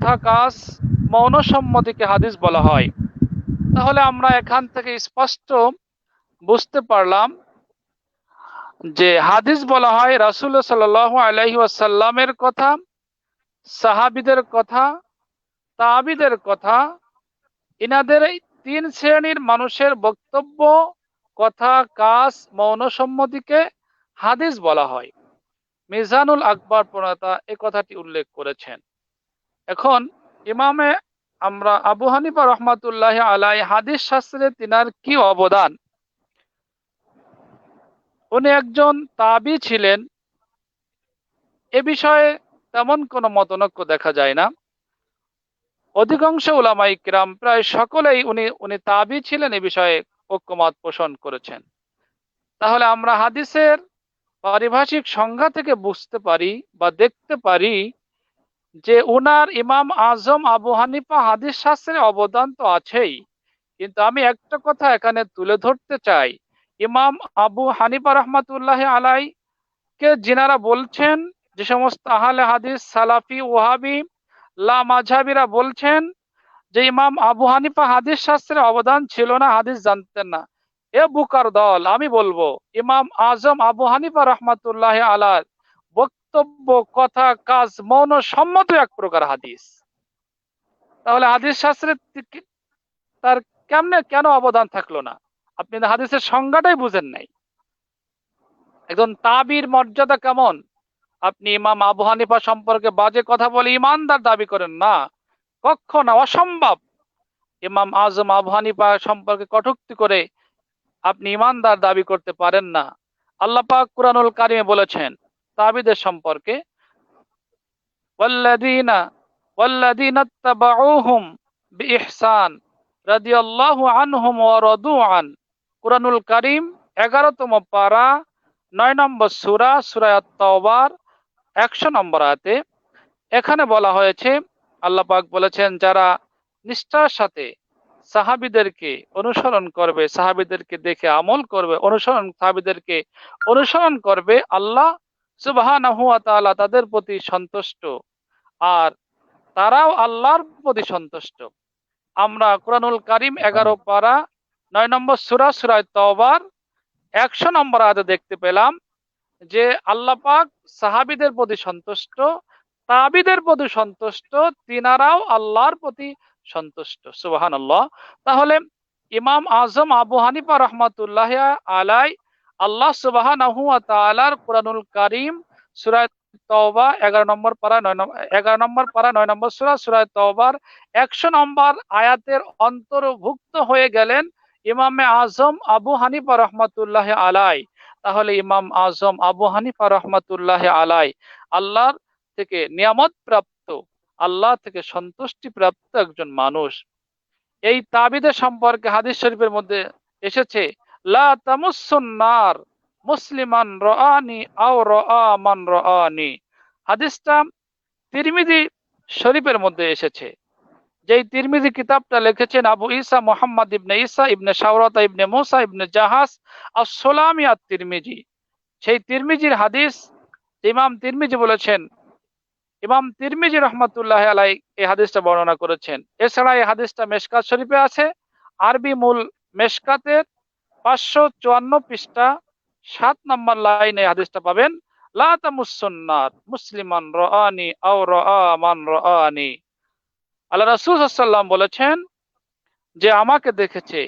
কথা কাজ মৌন সম্মতিকে হাদিস বলা হয়। তাহলে আমরা এখান থেকে স্পষ্ট বুঝতে পারলাম যে হাদিস বলা হয় রাসুল সাল আলহি আসাল্লামের কথা, সাহাবিদের কথা, তাবিদের কথা, ইনাদের এই তিন শ্রেণির মানুষের বক্তব্য, কথা, কাজ, মৌনসম্মতিকে হাদিস বলা হয়। মিজানুল আকবর প্রণেতা এ কথাটি উল্লেখ করেছেন। এখন ইমামে আমরা আবু হানিফা রহমাতুল্লাহ আলাই হাদিস শাস্ত্রে তিনার কি অবদান? উনি একজন তাবি ছিলেন। এ বিষয়ে তেমন কোনো মতনৈক্য দেখা যায় না। অধিকাংশ উলামাই কিরাম প্রায় সকলেই উনি উনি তাবি ছিলেন, এ বিষয়ে ঐক্যমত পোষণ করেছেন। তাহলে আমরা হাদিসের পারিভাষিক সংজ্ঞা থেকে বুঝতে পারি বা দেখতে পারি যে উনার ইমাম আজম আবু হানিফা হাদিস শাস্ত্রের অবদান তো আছেই। কিন্তু আমি একটা কথা এখানে তুলে ধরতে চাই। ইমাম আবু হানিফা রহমাতুল্লাহ আলাই কে যিনারা বলছেন যে সমস্ত আহলে হাদিস, সালাফি ওহাবি লা মাঝাবিরা বলছেন যে ইমাম আবু হানিফা হাদিস শাস্ত্রে অবদান ছিল না, হাদিস জানতেন না। এ বুকার দল, আমি বলব, ইমাম আজম আবু হানিফা রহমাতুল্লাহ আলার বক্তব্য, কথা, কাজ, মৌন সম্মত এক প্রকার হাদিস। তাহলে হাদিস শাস্ত্রের তার কেমনে কেন অবদান থাকল না? আপনি হাদিসের সংজ্ঞাটাই বুঝেন নাই। একজন তাবির মর্যাদা কেমন? আপনি ইমাম আবু হানিফা সম্পর্কে বাজে কথা বলে ইমানদার দাবি করেন না। কখনো অসম্ভব। ইমাম আজম আবু হানিফা সম্পর্কে কটুক্তি করে আপনি ইমানদার দাবি করতে পারেন না। আল্লাহ কুরানুল কারিমে বলেছেন তাবিদের সম্পর্কে। ওয়াল্লাযীনা ওয়াল্লাযীনা তাবাউহুম বিইহসান রাদিয়াল্লাহু আনহুম ওয়া রাদু আন। কুরআনুল কারীম 11তম পারা 9 নম্বর সূরা সূরা আত-তাওবার 100 নম্বর এখানে বলা হয়েছে, আল্লাহ পাক বলেছেন, যারা নিষ্ঠার সাথে সাহাবিদেরকে অনুসরণ করবে, সাহাবিদেরকে দেখে আমল করবে, অনুসরণ, সাহাবিদেরকে অনুসরণ করবে, আল্লাহ তাদের প্রতি সন্তুষ্ট। আর তারাও আল্লাহর প্রতি সন্তুষ্ট। আমরা কোরআনুল কারিম এগারো পারা নয় নম্বর সুরা সুরায় তওবার একশো নম্বর আয়াতে দেখতে পেলাম যে আল্লাহ পাক সাহাবিদের প্রতি সন্তুষ্ট তাবিদের প্রতি সন্তুষ্ট তিনারাও আল্লাহর প্রতি সন্তুষ্ট। সুবাহান আল্লাহ তাহলে ইমাম আজম আবু হানিফা রহমাতুল্লাহ আলাই আল্লাহ তালার কোরআনুল কারিম সুরায় তওবা, এগারো নম্বর পারা, নয় এগারো নম্বর পারা, নয় নম্বর সুরা সুরায় তওবার, একশো নম্বর আয়াতের অন্তর্ভুক্ত হয়ে গেলেন ইমামে আজম আবু হানিফা রহমাতুল্লাহ আলাই তাহলে ইমাম আজম আবু হানিফা রহমাতুল্লাহ আলাই আল্লাহর থেকে নিয়ামত প্রাপ্ত, আল্লাহ থেকে সন্তুষ্টি প্রাপ্ত একজন মানুষ। এই তাবিদের সম্পর্কে হাদিস শরীফের মধ্যে এসেছে লা মুসলিমান রানি আও রামান রানি হাদিসটা তিরমিজি শরীফের মধ্যে এসেছে। যেই তিরমিজি কিতাবটা লিখেছেন আবু ঈসা মোহাম্মদ ইবনে ঈসা ইবনে শাওরাতা ইবনে মুসা ইবনে জাহাজ আর সোলামি আর তিরমিজি সেই তিরমিজির হাদিস ইমাম তিরমিজি বলেছেন। ইমাম তিরমিজি রহমতুল্লাহ আলাই এই হাদিসটা বর্ণনা করেছেন। এছাড়া এই হাদিসটা মেশকাত শরীফে আছে। আরবি মূল মেশকাতের পাঁচশো চুয়ান্ন পৃষ্ঠা, সাত নম্বর লাইনে হাদিসটা পাবেন লাতামুসন্নার মুসলিমান রানি আও রামান রানি আল্লাহ রাসূল সাল্লাম বলেছেন, যে আমাকে দেখেছে,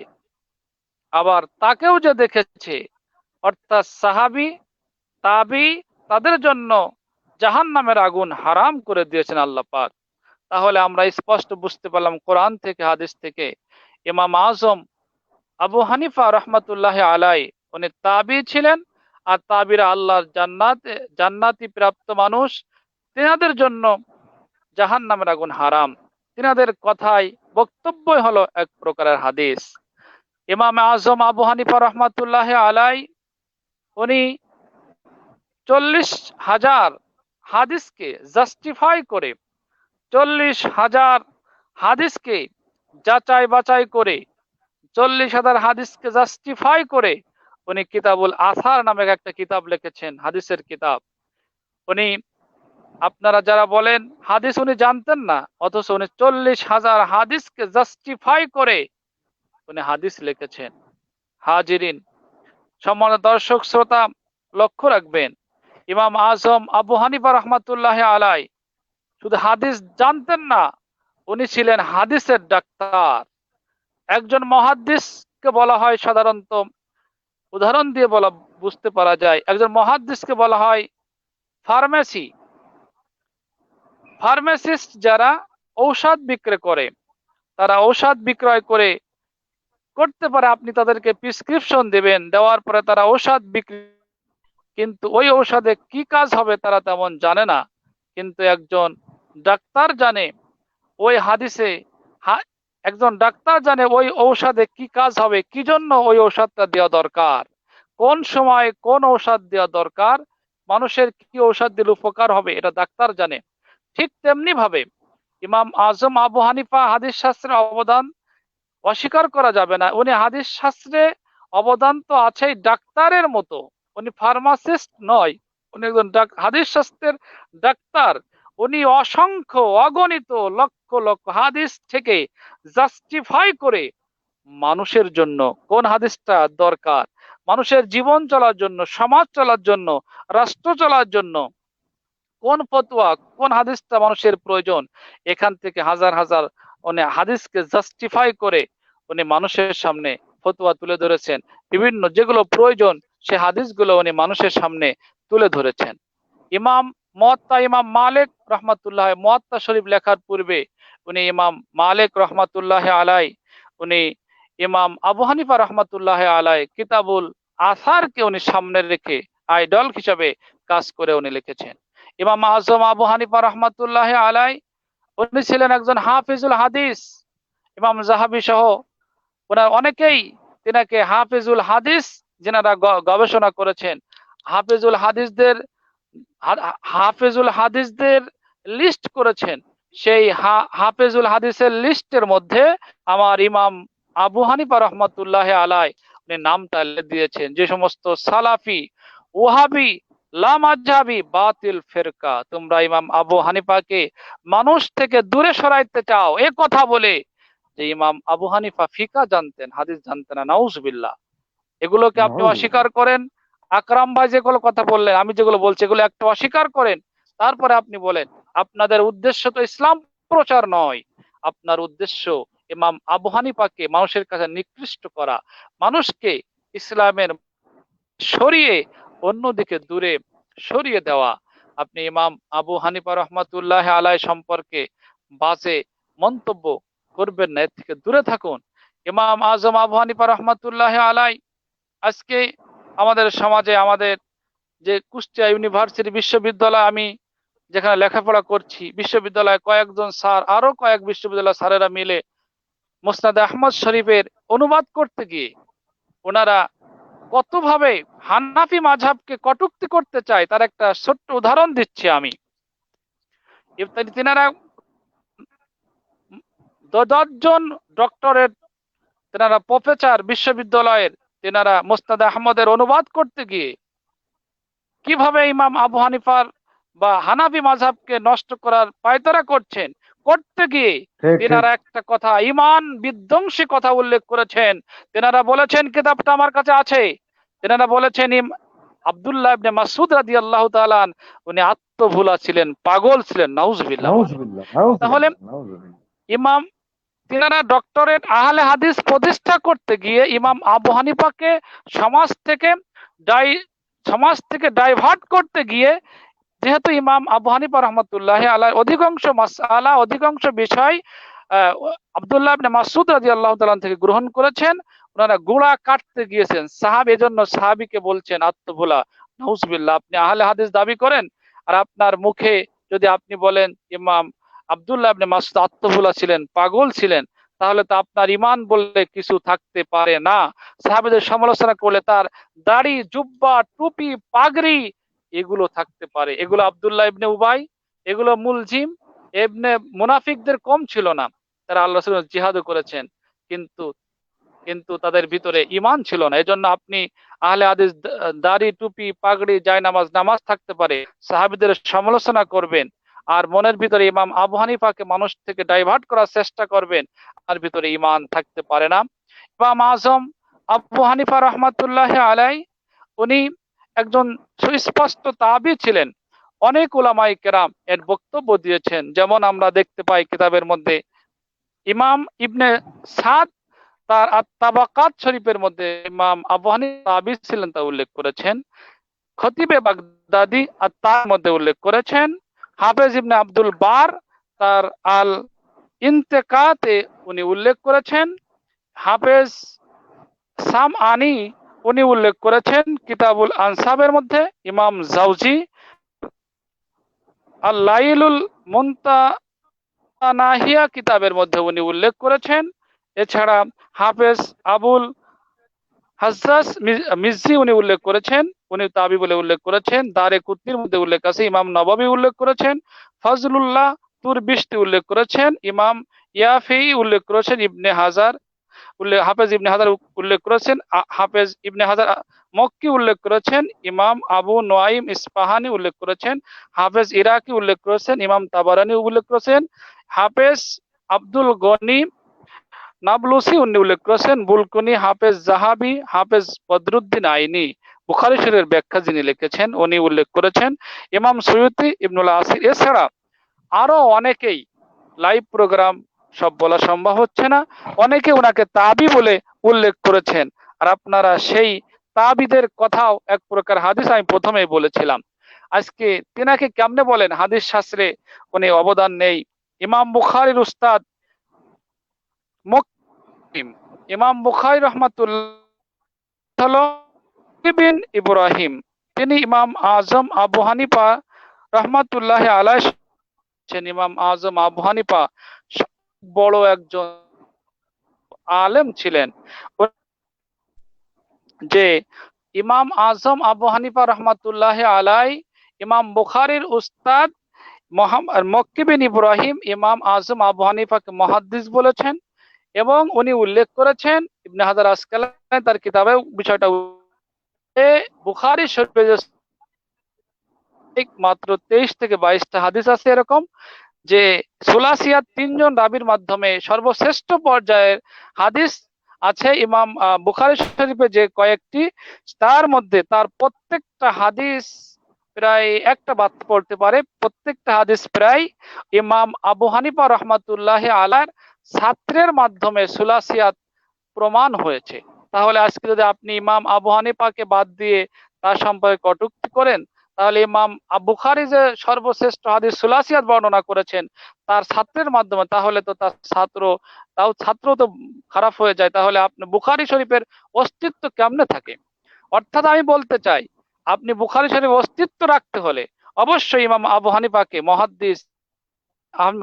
আবার তাকেও যে দেখেছে, অর্থাৎ সাহাবি, তাবি, তাদের জন্য জাহান নামের আগুন হারাম করে দিয়েছেন আল্লাহ পাক। তাহলে আমরা স্পষ্ট বুঝতে পারলাম কোরআন থেকে, হাদিস থেকে, ইমাম আজম আবু হানিফা রহমতুল্লাহ আলাই উনি তাবি ছিলেন আর তাবিরা আল্লাহর জান্নাত, জান্নাতি প্রাপ্ত মানুষ। তেনাদের জন্য জাহান নামের আগুন হারাম। তিনাদের কথাই বক্তব্যই হলো এক প্রকারের হাদিস। ইমাম আজম আবু হানিফা রহমতুল্লাহ আলাই উনি চল্লিশ হাজার হাদিসকে জাস্টিফাই করে, চল্লিশ হাজার হাদিসকে যাচাই বাছাই করে চল্লিশ হাজার হাদিসকে জাস্টিফাই করে উনি কিতাবুল আসার নামে একটা কিতাব লিখেছেন, হাদিসের কিতাব। উনি, আপনারা যারা বলেন, হাদিস উনি জানতেন না, অথচ উনি চল্লিশ হাজার হাদিসকে জাস্টিফাই করে উনি হাদিস লিখেছেন। হাজিরিন সম্মান দর্শক, শ্রোতা, লক্ষ্য রাখবেন, ইমাম আজম আবু হানিফা রহমাতুল্লাহ আলাই শুধু হাদিস জানতেন না, উনি ছিলেন হাদিসের ডাক্তার। একজন মহাদ্দিসকে বলা হয় সাধারণত, উদাহরণ দিয়ে বলা, বুঝতে পারা যায়, একজন মহাদ্দিসকে বলা হয় ফার্মেসি। ফার্মাসিস্ট যারা ঔষধ বিক্রয় করে, তারা ঔষধ বিক্রয় করে করতে পারে, আপনি তাদেরকে প্রেসক্রিপশন দেবেন, দেওয়ার পরে তারা ঔষধ বিক্রি কিন্তু ওই ঔষধে কি কাজ হবে তারা তেমন জানে না। কিন্তু একজন ডাক্তার জানে, ওই হাদিসে একজন ডাক্তার জানে ওই ঔষধে কি কাজ হবে কি জন্য ওই ঔষধটা দেওয়া দরকার? কোন সময় কোন ঔষধ দেওয়া দরকার? মানুষের কি ঔষধ দিলে উপকার হবে, এটা ডাক্তার জানে। ঠিক তেমনি ভাবে ইমাম আজম আবু হানিফা হাদিস শাস্ত্রের অবদান অস্বীকার করা যাবে না। উনি হাদিস শাস্ত্রে অবদান তো আছেই, ডাক্তারের মতো। উনি ফার্মাসিস্ট নয়, উনি একজন হাদিস শাস্ত্রের ডাক্তার। উনি অসংখ্য অগণিত লক্ষ লক্ষ হাদিস থেকে জাস্টিফাই করে মানুষের জন্য কোন হাদিসটা দরকার? মানুষের জীবন চলার জন্য, সমাজ চলার জন্য, রাষ্ট্র চলার জন্য কোন ফতোয়া, কোন হাদিসটা মানুষের প্রয়োজন? এখান থেকে হাজার হাজার উনি হাদিসকে জাস্টিফাই করে উনি মানুষের সামনে ফতোয়া তুলে ধরেছেন। বিভিন্ন যেগুলো প্রয়োজন, সে হাদিসগুলো উনি মানুষের সামনে তুলে ধরেছেন। ইমাম মহাত্তা ইমাম মালিক রহমাতুল্লাহ মহাত্তা শরীফ লেখার পূর্বে উনি ইমাম মালিক রহমাতুল্লাহ আলাই, উনি ইমাম আবু হানিফা রহমাতুল্লাহ আলাই কিতাবুল আসারকে উনি সামনে রেখে আইডল হিসাবে কাজ করে উনি লিখেছেন। ইমাম আজম আবু হানিফা রহমাতুল্লাহ আলাই, উনি ছিলেন একজন হাফিজুল হাদিস, ইমাম জাহাবি সহ ওনার অনেকেই তিনাকে হাফিজুল হাদিস যেনারা গবেষণা করেছেন। হাফিজুল হাদিসদের হাফিজুল হাদিসদের লিস্ট করেছেন। সেই হাফিজুল হাদিসের লিস্টের মধ্যে আমার ইমাম আবু হানিফা রহমতুল্লাহ আলাই উনি নামটা দিয়েছেন। যে সমস্ত সালাফি ওহাবি লামাজাবি বাতিল ফেরকা তোমরা ইমাম আবু হানিফাকে মানুষ থেকে দূরে সরাইতে চাও এ কথা বলে যে ইমাম আবু হানিফা ফিকা জানতেন হাদিস জানতেন না নাউজবিল্লাহ। এগুলোকে আপনি অস্বীকার করেন আকরাম ভাই যেগুলো কথা বললেন, আমি যেগুলো বলছি, এগুলো একটা অস্বীকার করেন। তারপরে আপনি বলেন, আপনাদের উদ্দেশ্য তো ইসলাম প্রচার নয়। আপনার উদ্দেশ্য ইমাম আবু হানিফাকে মানুষের কাছে নিকৃষ্ট করা। মানুষকে ইসলামের সরিয়ে অন্যদিকে দূরে সরিয়ে দেওয়া। আপনি ইমাম আবু হানিফা রহমাতুল্লাহ আলাই সম্পর্কে বাজে মন্তব্য করবেন না, এর থেকে দূরে থাকুন। ইমাম আজম আবু হানিফা রহমাতুল্লাহ আলাই আজকে আমাদের সমাজে, আমাদের যে কুষ্টিয়া ইউনিভার্সিটি বিশ্ববিদ্যালয়, আমি যেখানে লেখাপড়া করছি, বিশ্ববিদ্যালয়ে কয়েকজন স্যার আরও কয়েক বিশ্ববিদ্যালয় স্যারেরা মিলে মোস্তাদ আহমদ শরীফের অনুবাদ করতে গিয়ে ওনারা কতভাবে হান্নাফি মাঝাবকে কটুক্তি করতে চায়, তার একটা ছোট্ট উদাহরণ দিচ্ছি আমি। তিনারা দশজন ডক্টরেট তেনারা প্রফেসর বিশ্ববিদ্যালয়ের তেনারা মোস্তাদ আহমদের অনুবাদ করতে গিয়ে কীভাবে ইমাম আবু হানিফার বা হানাফি মাঝাবকে নষ্ট করার পায়তারা করছেন করতে গিয়ে তেনারা একটা কথা ইমান বিধ্বংসী কথা উল্লেখ করেছেন। তেনারা বলেছেন কিতাবটা আমার কাছে আছে। তেনারা বলেছেন আব্দুল্লাহ ইবনে মাসুদ রাদিয়াল্লাহু তাআলা উনি আত্মভুলা ছিলেন পাগল ছিলেন নাউজুবিল্লাহ। তাহলে ইমাম তিনারা ডক্টরেট আহলে হাদিস প্রতিষ্ঠা করতে গিয়ে ইমাম আবু হানিফাকে সমাজ থেকে ডাই, সমাজ থেকে ডাইভার্ট করতে গিয়ে যেহেতু ইমাম আবু হানিফা রহমতুল্লাহ আল্লাহ অধিকাংশ মাসালা, অধিকাংশ বিষয় আবদুল্লাহ মাসুদ রাজি আল্লাহ থেকে গ্রহণ করেছেন। ওনারা গুড়া কাটতে গিয়েছেন। সাহাব এজন্য সাহাবিকে বলছেন, আত্মভোলা নহুসবিল্লাহ আপনি আহলে হাদিস দাবি করেন? আর আপনার মুখে যদি আপনি বলেন, ইমাম আবদুল্লাহ আপনি মাসুদ আত্মভোলা ছিলেন, পাগল ছিলেন। তাহলে তো আপনার ইমান বললে কিছু থাকতে পারে না। সাহাবিদের সমালোচনা করলে তার দাড়ি, জুব্বা, টুপি, পাগড়ি এগুলো থাকতে পারে। এগুলো আবদুল্লাহ ইবনে উবাই, এগুলো মুলজিম এবনে মুনাফিকদের কম ছিল না। তারা আল্লাহ জিহাদও করেছেন, কিন্তু কিন্তু তাদের ভিতরে ইমান ছিল না। এজন্য আপনি আহলে হাদিস দাড়ি, টুপি, পাগড়ি, জায়নামাজ, নামাজ থাকতে পারে। সাহাবিদের সমালোচনা করবেন। আর মনের ভিতরে ইমাম আবু হানিফাকে মানুষ থেকে ডাইভার্ট করার চেষ্টা করবেন আর ভিতরে ইমান থাকতে পারে না। ইমাম আজম আবু হানিফা রহমাতুল্লাহ আলাই উনি একজন সুস্পষ্ট তাবি ছিলেন। অনেক ওলামাই কেরাম এর বক্তব্য দিয়েছেন। যেমন আমরা দেখতে পাই কিতাবের মধ্যে, ইমাম ইবনে সাদ তার তাবাকাত শরীফের মধ্যে ইমাম আবু হানিফা তাবি ছিলেন তা উল্লেখ করেছেন। খতিবে বাগদাদি আর তার মধ্যে উল্লেখ করেছেন হাফেজ ইবনে আব্দুল বার তার আল ইন্তেকাতে উনি উল্লেখ করেছেন। হাফেজ সাম আনি উনি উল্লেখ করেছেন কিতাবুল আনসাবের মধ্যে, ইমাম জাউজি। আল্লাইলুল মুন্তানাহিয়া কিতাবের মধ্যে উনি উল্লেখ করেছেন। এছাড়া হাফেজ আবুল হাসাস মিজি উনি উল্লেখ করেছেন উনি তাবি বলে উল্লেখ করেছেন দারে কুতনির মধ্যে উল্লেখ আছে ইমাম নবাবী উল্লেখ করেছেন ফজলুল্লাহ তুর বৃষ্টি উল্লেখ করেছেন ইমাম ইয়াফি উল্লেখ করেছেন ইবনে হাজার উল্লেখ হাফেজ ইবনে হাজার উল্লেখ করেছেন হাফেজ ইবনে হাজার মক্কি উল্লেখ করেছেন ইমাম আবু নোয়াইম ইস্পাহানি উল্লেখ করেছেন হাফেজ ইরাকি উল্লেখ করেছেন ইমাম তাবারানি উল্লেখ করেছেন হাফেজ আব্দুল গনি নাবলুসি উনি উল্লেখ করেছেন, বুলকুনি, হাফেজ জাহাবি, হাফেজ বদরুদ্দিন আইনি। বুখারি শরীরের ব্যাখ্যা যিনি লিখেছেন, উনি উল্লেখ করেছেন। ইমাম সৈয়দি ইবনুল আসির। এছাড়া আরও অনেকেই লাইভ প্রোগ্রাম সব বলা সম্ভব হচ্ছে না। অনেকে ওনাকে তাবি বলে উল্লেখ করেছেন। আর আপনারা সেই তাবিদের কথাও এক প্রকার হাদিস আমি প্রথমেই বলেছিলাম। আজকে তিনাকে কেমনে বলেন? হাদিস শাস্ত্রে উনি অবদান নেই। ইমাম বুখারির উস্তাদ ইমাম বুখারি রহমাতুল্লাহ ইব্রাহিম। তিনি ইমাম আজম আবু হানিফা রহমাতুল্লাহ আলাই ইমাম আজম আবু হানিফা বড় একজন আলেম ছিলেন। যে ইমাম আজম আবু হানিফা রহমাতুল্লাহ আলাই ইমাম বুখারির উস্তাদ মক্কিবিন ইব্রাহিম, ইমাম আজম আবু হানিফাকে মহাদ্দিস বলেছেন। এবং উনি উল্লেখ করেছেন, ইবনে হাজার আসকাল তার কিতাবে বিষয়টা বুখারি শরীফে মাত্র তেইশ থেকে বাইশটা হাদিস আছে এরকম, যে সুলাসিয়াত তিনজন রাবির মাধ্যমে সর্বশ্রেষ্ঠ পর্যায়ের হাদিস আছে ইমাম বুখারি শরীফে যে কয়েকটি, তার মধ্যে তার প্রত্যেকটা হাদিস প্রায় একটা বাদ পড়তে পারে, প্রত্যেকটা হাদিস প্রায় ইমাম আবু হানিফা রহমাতুল্লাহ আলার ছাত্রের মাধ্যমে সুলাসিয়াত প্রমাণ হয়েছে। তাহলে আজকে যদি আপনি ইমাম আবু হানিফাকে বাদ দিয়ে তার সম্পর্কে কটুক্তি করেন, তাহলে ইমাম বুখারি যে সর্বশ্রেষ্ঠ হাদিস সুলাসিয়াত বর্ণনা করেছেন তার ছাত্রের মাধ্যমে, তাহলে তো তার ছাত্র, তাও ছাত্র তো খারাপ হয়ে যায়। তাহলে আপনি বুখারি শরীফের অস্তিত্ব কেমনে থাকে? অর্থাৎ আমি বলতে চাই, আপনি বুখারি শরীফ অস্তিত্ব রাখতে হলে অবশ্যই ইমাম আবু হানিফাকে মহাদ্দিস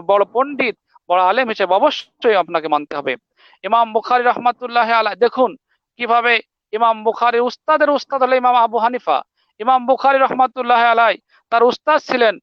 বড় পণ্ডিত বড় আলেম হিসেবে অবশ্যই আপনাকে মানতে হবে। ইমাম বুখারি রহমাতুল্লাহ আলা দেখুন কীভাবে ইমাম বুখারি উস্তাদের উস্তাদ হলো ইমাম আবু হানিফা। ইমাম বুখারি রহমাতুল্লাহ আলাই তার উস্তাদ ছিলেন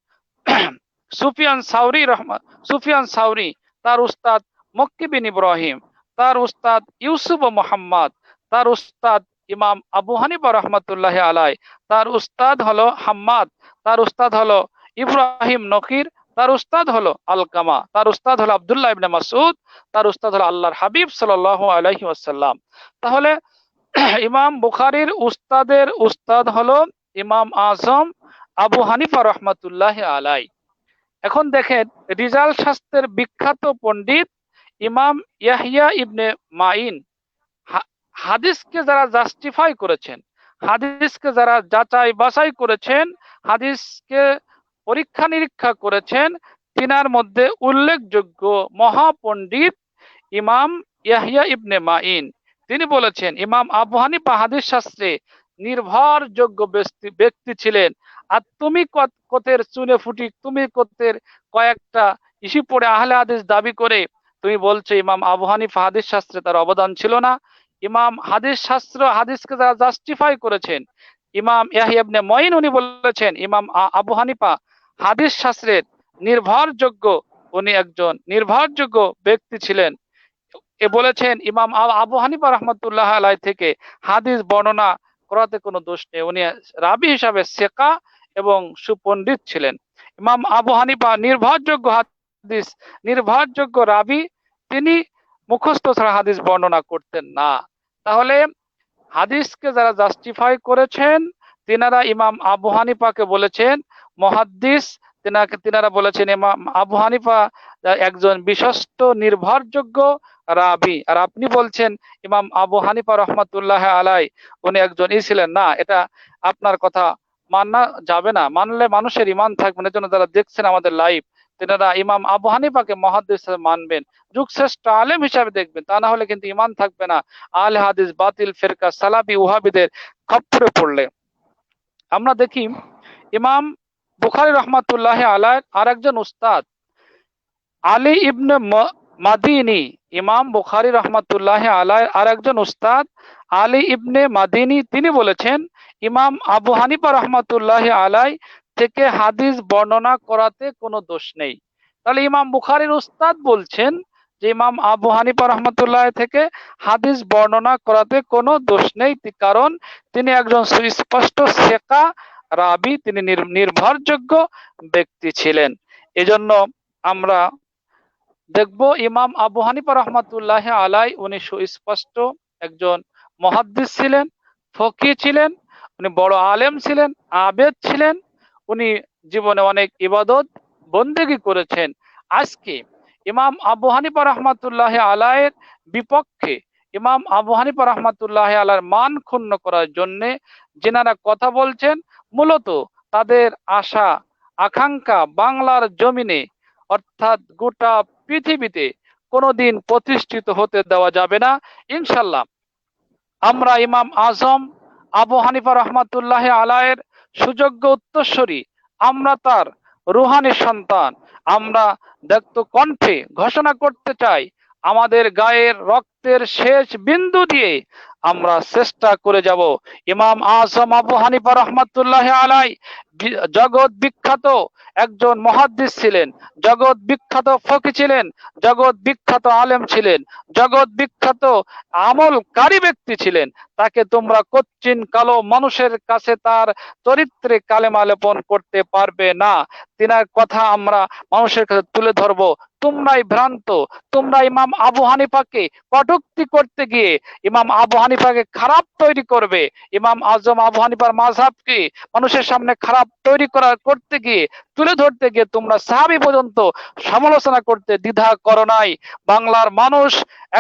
সুফিয়ান সাউরি রহমান সুফিয়ান সাউরি, তার উস্তাদ মক্কি বিন ইব্রাহিম, তার উস্তাদ ইউসুফ মোহাম্মদ, তার উস্তাদ ইমাম আবু হানিফা রহমতুল্লাহ আলাই তার উস্তাদ হলো হাম্মাদ, তার উস্তাদ হলো ইব্রাহিম নকির তার উস্তাদ হলো আলকামা, তার উস্তাদ হলো আবদুল্লাহ ইবনে মাসুদ তার উস্তাদ হলো আল্লাহর হাবিব সাল্লাহ আলহি ওয়াসাল্লাম। তাহলে ইমাম বুখারির উস্তাদের উস্তাদ হলো ইমাম আজম আবু হানিফা রহমতুল্লাহ আলাই। এখন দেখেন, রিজাল শাস্ত্রের বিখ্যাত পণ্ডিত ইমাম ইয়াহিয়া ইবনে মাইন হাদিসকে যারা জাস্টিফাই করেছেন, হাদিসকে যারা যাচাই বাছাই করেছেন, হাদিসকে পরীক্ষা নিরীক্ষা করেছেন। তিনার মধ্যে উল্লেখযোগ্য মহাপণ্ডিত ইমাম ইয়াহিয়া ইবনে মাইন তিনি বলেছেন, ইমাম আবু হানিফা শাস্ত্রে নির্ভরযোগ্য ব্যক্তি ছিলেন। আর তুমি কতের চুনে ফুটি তুমি কতের কয়েকটা ইস্যু পড়ে আহলে হাদিস দাবি করে, তুমি বলছো ইমাম আবু হানিফা হাদিস শাস্ত্রে তার অবদান ছিল না। ইমাম হাদিস শাস্ত্র হাদিসকে যারা জাস্টিফাই করেছেন, ইমাম ইয়াহিয়াবনে মঈন উনি বলেছেন, ইমাম আবু হানিফা হাদিস শাস্ত্রের নির্ভরযোগ্য উনি একজন নির্ভরযোগ্য ব্যক্তি ছিলেন। এ বলেছেন ইমাম আবু হানিফা রহমতুল্লাহ আলাই থেকে হাদিস বর্ণনা করাতে কোনো দোষ নেই। উনি রাবি হিসাবে শেখা এবং সুপণ্ডিত ছিলেন। ইমাম আবু হানিফা নির্ভরযোগ্য হাদিস, নির্ভরযোগ্য রাবি, তিনি মুখস্থ ছাড়া হাদিস বর্ণনা করতেন না। তাহলে হাদিসকে যারা জাস্টিফাই করেছেন, তিনারা ইমাম আবু হানিফাকে বলেছেন মহাদ্দিস, তিনাকে তিনারা বলেছেন আবু হানিফা একজন বিশ্বস্ত, নির্ভরযোগ্য রাবি। আর আপনি বলছেন, ইমাম আবু হানিফা রহমাতুল্লাহ আলাই, উনি একজন ই ছিলেন। না, এটা আপনার কথা মানা যাবে না। মানলে মানুষের ইমান থাকবে না জন্য যারা দেখছেন আমাদের লাইভ, তেনারা ইমাম আবু হানিফাকে মহাদ্দিস হিসেবে মানবেন। যুগশ্রেষ্ঠ আলেম হিসাবে দেখবেন, তা না হলে কিন্তু ইমান থাকবে না। আল হাদিস, বাতিল, ফেরকা সালাবি উহাবিদের খপ্পরে পড়লে। আমরা দেখি, ইমাম বুখারি রহমাতুল্লাহ আলায় আর একজন উস্তাদ, আলী ইবনে মাদিনী, ইমাম বুখারি রহমাতুল্লাহ আলায় আর একজন উস্তাদ, আলী ইবনে মাদিনী, তিনি বলেছেন, ইমাম আবু হানিফা রহমাতুল্লাহ আলাই থেকে হাদিস বর্ণনা করাতে কোনো দোষ নেই। তাহলে ইমাম বুখারির উস্তাদ বলছেন যে ইমাম আবু হানিফা রহমতুল্লাহ থেকে হাদিস বর্ণনা করাতে কোনো দোষ নেই, কারণ তিনি একজন সুস্পষ্ট শেখা রাবি তিনি নির্ভরযোগ্য ব্যক্তি ছিলেন। এজন্য আমরা দেখব ইমাম আবু হানিফা রহমতুল্লাহ আলাই, উনি সুস্পষ্ট একজন মহাদ্দিস ছিলেন, ফকি ছিলেন, উনি বড় আলেম ছিলেন, আবেদ ছিলেন, উনি জীবনে অনেক ইবাদত, বন্দেগি করেছেন। আজকে ইমাম আবু হানিফা রহমাতুল্লাহ আলায়ের বিপক্ষে ইমাম আবু হানিফা রহমাতুল্লাহ আলার মান ক্ষুণ্ণ করার জন্য যেনারা কথা বলছেন, মূলত তাদের আশা, আকাঙ্ক্ষা বাংলার জমিনে, অর্থাৎ গোটা পৃথিবীতে কোনোদিন প্রতিষ্ঠিত হতে দেওয়া যাবে না। ইনশাল্লাহ আমরা ইমাম আজম আবু হানিফা রহমাতুল্লাহ আলায়ের সুযোগ্য উত্তরস্বরী আমরা তার রুহানি সন্তান। আমরা ব্যক্ত কণ্ঠে ঘোষণা করতে চাই, আমাদের গায়ের রক্তের শেষ বিন্দু দিয়ে আমরা চেষ্টা করে যাব। ইমাম আজম আবু হানিফা রহমাতুল্লাহ আলাই জগৎ বিখ্যাত একজন মহাদ্দিস ছিলেন, জগৎ বিখ্যাত ফকি ছিলেন, জগৎ বিখ্যাত আলেম ছিলেন, জগৎ বিখ্যাত আমলকারী ব্যক্তি ছিলেন। তাকে তোমরা কচ্চিন কালো মানুষের কাছে তার চরিত্রে কালেমা লেপন করতে পারবে না। তিনার কথা আমরা মানুষের কাছে তুলে ধরবো। তোমরাই ভ্রান্ত, তোমরা ইমাম আবু হানিফাকে কটুক্তি করতে গিয়ে ইমাম আবু হানিফাকে খারাপ তৈরি করবে। ইমাম আজম আবু হানিফার মাঝহাবকে মানুষের সামনে খারাপ তৈরি করা, করতে গিয়ে, তুলে ধরতে গিয়ে তোমরা সাহাবি পর্যন্ত সমালোচনা করতে দ্বিধা করো নাই। বাংলার মানুষ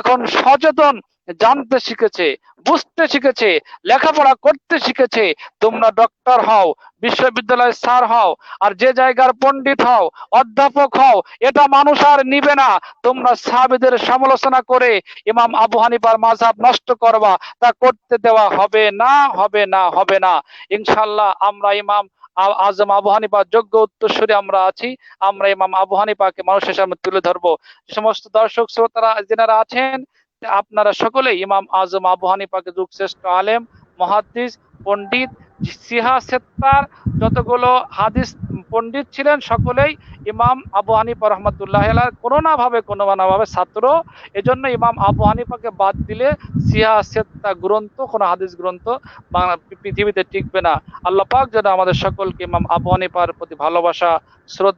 এখন সচেতন জানতে শিখেছে, বুঝতে শিখেছে, লেখাপড়া করতে শিখেছে, তোমরা ডক্টর হও, বিশ্ববিদ্যালয়ের স্যার হও, আর যে জায়গার পণ্ডিত হও, অধ্যাপক হও, এটা মানুষ আর নিবে না। তোমরা সাহাবিদের সমালোচনা করে ইমাম আবু হানিফার মাঝহাব নষ্ট করবা, তা করতে দেওয়া হবে না হবে না হবে না। ইনশাল্লাহ আমরা ইমাম আজম আবু হানিফার যোগ্য উত্তরসূরি আমরা আছি, আমরা ইমাম আবু হানিফাকে মানুষের সামনে তুলে ধরবো। সমস্ত দর্শক, শ্রোতারা, যেনারা আছেন আপনারা সকলে ইমাম আজম আবু হানিফাকে যুগ শ্রেষ্ঠ আলেম, মহাদ্দিস, পণ্ডিত, সিহা, সেত্তার যতগুলো হাদিস পণ্ডিত ছিলেন সকলেই ইমাম আবু হানিফা রহমতুল্লাহ কোনো না ভাবে, কোনো না ভাবে ছাত্র। এজন্য ইমাম আবু হানিফাকে বাদ দিলে সিহা, সেত্তা গ্রন্থ, কোনো হাদিস গ্রন্থ বাংলা পৃথিবীতে টিকবে না। আল্লাহ পাক যেন আমাদের সকলকে ইমাম আবু হানিফার প্রতি ভালোবাসা, শ্রদ্ধা